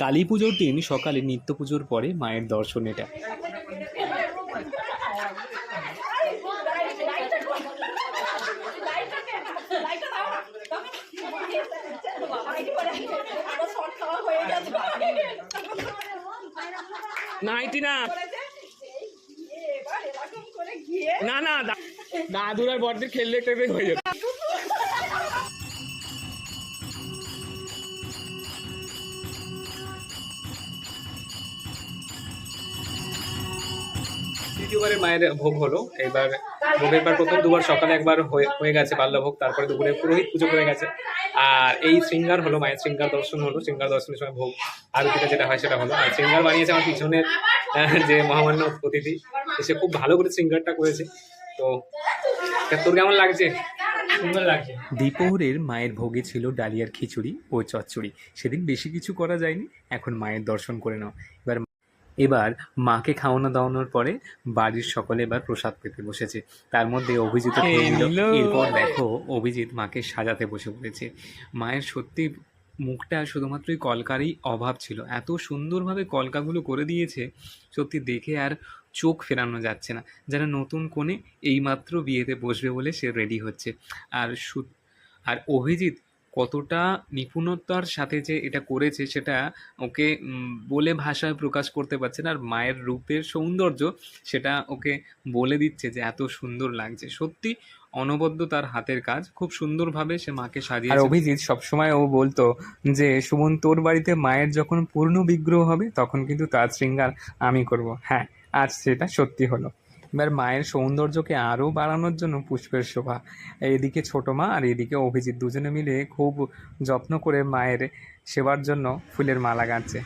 কালী পুজোর দিন সকালে নিত্য পুজোর পরে মায়ের দর্শন এটা। নাইটি না না না দাদুর আর বড়দের খেললে একটা হয়ে যাবে। দ্বিতীয়বারে মায়ের ভোগ হলো। এবার ভোগের পর প্রথম দুবার সকালে একবার হয়ে হয়ে গেছে বাল্যভোগ তারপরে দুপুরে পুরোহিত পুজো করে গেছে। আর এই শৃঙ্গার হলো মায়ের শৃঙ্গার দর্শন হলো শৃঙ্গার দর্শনের সময় ভোগ আরতিটা যেটা হয় সেটা হলো। আর শৃঙ্গার বানিয়েছে আমার পিছনের যে মহামান্য অতিথি সে খুব ভালো করে শৃঙ্গারটা করেছে। তো তা তোর কেমন লাগছে? সুন্দর লাগছে। দ্বিপহরের মায়ের ভোগে ছিল ডালিয়ার খিচুড়ি ও চচ্চড়ি। সেদিন বেশি কিছু করা যায়নি এখন মায়ের দর্শন করে নাও। এবার এবার মাকে খাওয়ানো দাওয়ানোর পরে বাড়ির সকলে এবার প্রসাদ পেতে বসেছে। তার মধ্যে অভিজিৎ এরপর দেখো অভিজিৎ মাকে সাজাতে বসে পড়েছে। মায়ের সত্যি মুখটা শুধুমাত্রই কলকারই অভাব ছিল। এত সুন্দরভাবে কলকাগুলো করে দিয়েছে সত্যি দেখে আর চোখ ফেরানো যাচ্ছে না। যেন নতুন কোণে এইমাত্র বিয়েতে বসবে বলে সে রেডি হচ্ছে। আর সু- আর অভিজিৎ কতটা নিপুণতার সাথে যে এটা করেছে সেটা ওকে বলে ভাষায় প্রকাশ করতে পারছে না, আর মায়ের রূপের সৌন্দর্য সেটা ওকে বলে দিচ্ছে যে এত সুন্দর লাগছে। সত্যি অনবদ্য তার হাতের কাজ, খুব সুন্দরভাবে সে মাকে সাজিয়ে আর অভিজিৎ সবসময় ও বলতো যে, সুমন, তোর বাড়িতে মায়ের যখন পূর্ণ বিগ্রহ হবে, তখন কিন্তু তার শৃঙ্গার আমি করব। হ্যাঁ আজ সেটা সত্যি হলো। এবার মায়ের সৌন্দর্যকে আরও বাড়ানোর জন্য পুষ্পের শোভা। এদিকে ছোট মা আর এদিকে অভিজিৎ দুজনে মিলে খুব যত্ন করে মায়ের সেবার জন্য ফুলের মালা গাঁথছে